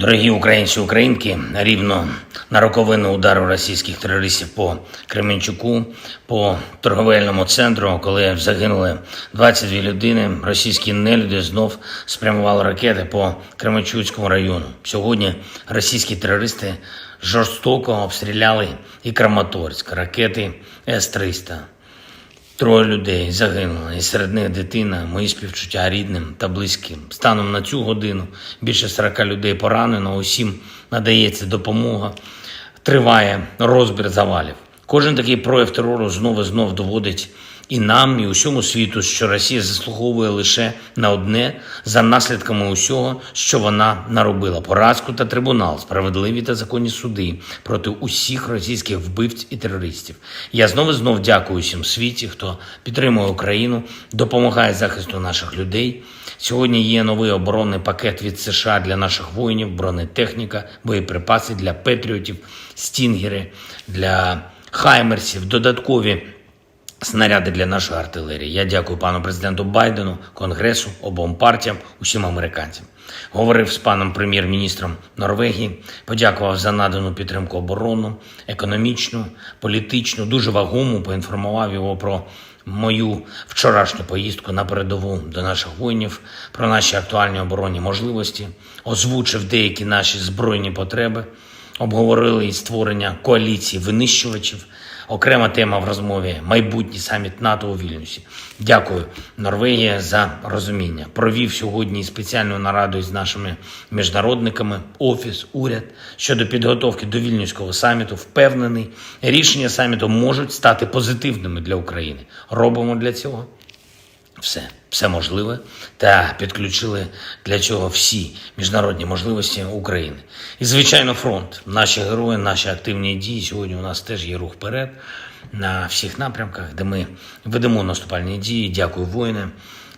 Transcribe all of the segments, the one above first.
Дорогі українці, українки, рівно на роковину удару російських терористів по Кременчуку, по торговельному центру, коли загинули 22 людини, російські нелюди знов спрямували ракети по Кременчуцькому району. Сьогодні російські терористи жорстоко обстріляли і Краматорськ, ракети С-300. Троє людей загинули, і серед них дитина, мої співчуття рідним та близьким. Станом на цю годину більше 40 людей поранено, усім надається допомога. Триває розбір завалів. Кожен такий прояв терору знову знов доводить і нам, і усьому світу, що Росія заслуговує лише на одне за наслідками усього, що вона наробила: поразку та трибунал, справедливі та законні суди проти усіх російських вбивць і терористів. Я знову знов дякую всім світі, хто підтримує Україну, допомагає захисту наших людей. Сьогодні є новий оборонний пакет від США для наших воїнів, бронетехніка, боєприпаси для петріотів, стінгери для хаймерсів, додаткові снаряди для нашої артилерії. Я дякую пану президенту Байдену, Конгресу, обом партіям, усім американцям. Говорив з паном прем'єр-міністром Норвегії, подякував за надану підтримку оборону, економічну, політичну, дуже вагому. Поінформував його про мою вчорашню поїздку на передову до наших воїнів, про наші актуальні оборонні можливості, озвучив деякі наші збройні потреби. Обговорили і створення коаліції винищувачів. Окрема тема в розмові майбутній саміт НАТО у Вільнюсі. Дякую, Норвегія, за розуміння. Провів сьогодні спеціальну нараду із нашими міжнародниками, офіс, уряд щодо підготовки до вільнюського саміту. Впевнений, рішення саміту можуть стати позитивними для України. Робимо для цього все, все можливе та підключили для цього всі міжнародні можливості України. І, звичайно, фронт. Наші герої, наші активні дії. Сьогодні у нас теж є рух вперед на всіх напрямках, де ми ведемо наступальні дії. Дякую, воїни.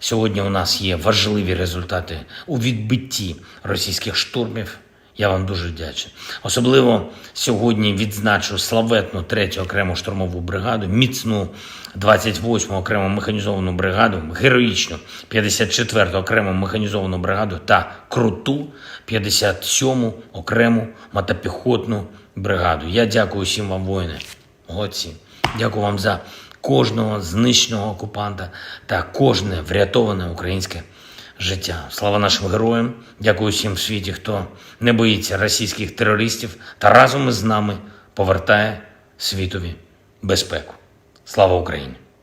Сьогодні у нас є важливі результати у відбитті російських штурмів. Я вам дуже вдячний. Особливо сьогодні відзначу славетну третю окрему штурмову бригаду, міцну 28-му окрему механізовану бригаду, героїчну 54-ту окрему механізовану бригаду та круту 57-му окрему мотопіхотну бригаду. Я дякую всім вам, воїни. Молодці. Дякую вам за кожного знищеного окупанта та кожне врятоване українське життя. Слава нашим героям! Дякую всім в світі, хто не боїться російських терористів та разом із нами повертає світові безпеку. Слава Україні!